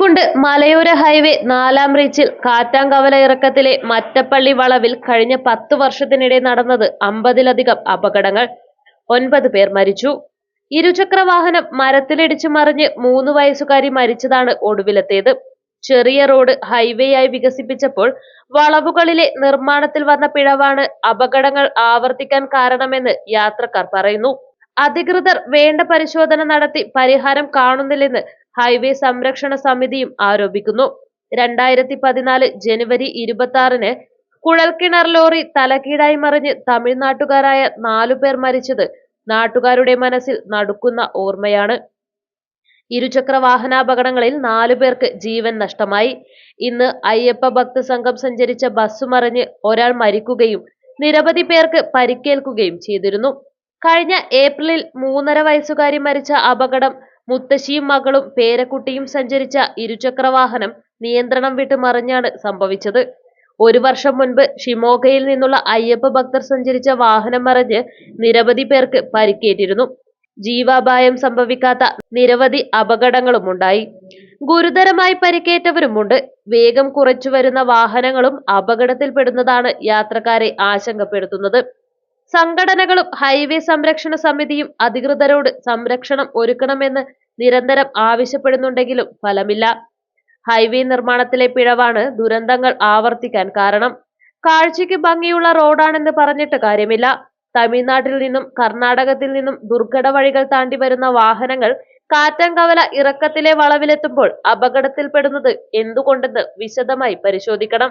കുണ്ട് മലയോര ഹൈവേ നാലാം റീച്ചിൽ കാറ്റാങ്കവല ഇറക്കത്തിലെ മറ്റപ്പള്ളി വളവിൽ കഴിഞ്ഞ പത്ത് വർഷത്തിനിടെ നടന്നത് അമ്പതിലധികം അപകടങ്ങൾ. ഒൻപത് പേർ മരിച്ചു. ഇരുചക്ര വാഹനം മരത്തിലിടിച്ചു മറിഞ്ഞ് മൂന്ന് വയസ്സുകാരി മരിച്ചതാണ് ഒടുവിലത്തേത്. ചെറിയ റോഡ് ഹൈവേ ആയി വികസിപ്പിച്ചപ്പോൾ വളവുകളിലെ നിർമ്മാണത്തിൽ വന്ന പിഴവാണ് അപകടങ്ങൾ ആവർത്തിക്കാൻ കാരണമെന്ന് യാത്രക്കാർ പറയുന്നു. അധികൃതർ വേണ്ട പരിശോധന നടത്തി പരിഹാരം കാണുന്നില്ലെന്ന് ഹൈവേ സംരക്ഷണ സമിതിയും ആരോപിക്കുന്നു. രണ്ടായിരത്തി പതിനാല് ജനുവരി ഇരുപത്തി ആറിന് കുഴൽക്കിണർ ലോറി തലകീഴായി മറിഞ്ഞ് തമിഴ്നാട്ടുകാരായ നാലുപേർ മരിച്ചത് നാട്ടുകാരുടെ മനസ്സിൽ നടുക്കുന്ന ഓർമ്മയാണ്. ഇരുചക്ര വാഹനാപകടങ്ങളിൽ നാലു പേർക്ക് ജീവൻ നഷ്ടമായി. ഇന്ന് അയ്യപ്പ ഭക്ത സംഘം സഞ്ചരിച്ച ബസ് മറിഞ്ഞ് ഒരാൾ മരിക്കുകയും നിരവധി പേർക്ക് പരിക്കേൽക്കുകയും ചെയ്തിരുന്നു. കഴിഞ്ഞ ഏപ്രിലിൽ മൂന്നര വയസ്സുകാരി മരിച്ച അപകടം മുത്തശ്ശിയും മകളും പേരക്കുട്ടിയും സഞ്ചരിച്ച ഇരുചക്രവാഹനം നിയന്ത്രണം വിട്ട് മറിഞ്ഞാണ് സംഭവിച്ചത്. ഒരു വർഷം മുൻപ് ഷിമോഗയിൽ നിന്നുള്ള അയ്യപ്പ ഭക്തർ സഞ്ചരിച്ച വാഹനം മറിഞ്ഞ് നിരവധി പേർക്ക് പരിക്കേറ്റിരുന്നു. ജീവാപായം സംഭവിക്കാത്ത നിരവധി അപകടങ്ങളും ഉണ്ടായി. ഗുരുതരമായി പരിക്കേറ്റവരുമുണ്ട്. വേഗം കുറച്ചു വരുന്ന വാഹനങ്ങളും അപകടത്തിൽപ്പെടുന്നതാണ് യാത്രക്കാരെ ആശങ്കപ്പെടുത്തുന്നത്. സംഘടനകളും ഹൈവേ സംരക്ഷണ സമിതിയും അധികൃതരോട് സംരക്ഷണം ഒരുക്കണമെന്ന് നിരന്തരം ആവശ്യപ്പെടുന്നുണ്ടെങ്കിലും ഫലമില്ല. ഹൈവേ നിർമ്മാണത്തിലെ പിഴവാണ് ദുരന്തങ്ങൾ ആവർത്തിക്കാൻ കാരണം. കാഴ്ചയ്ക്ക് ഭംഗിയുള്ള റോഡാണെന്ന് പറഞ്ഞിട്ട് കാര്യമില്ല. തമിഴ്നാട്ടിൽ നിന്നും കർണാടകത്തിൽ നിന്നും ദുർഘട വഴികൾ താണ്ടി വരുന്ന വാഹനങ്ങൾ കാറ്റങ്കവല ഇറക്കത്തിലെ വളവിലെത്തുമ്പോൾ അപകടത്തിൽപ്പെടുന്നത് എന്തുകൊണ്ടെന്ന് വിശദമായി പരിശോധിക്കണം.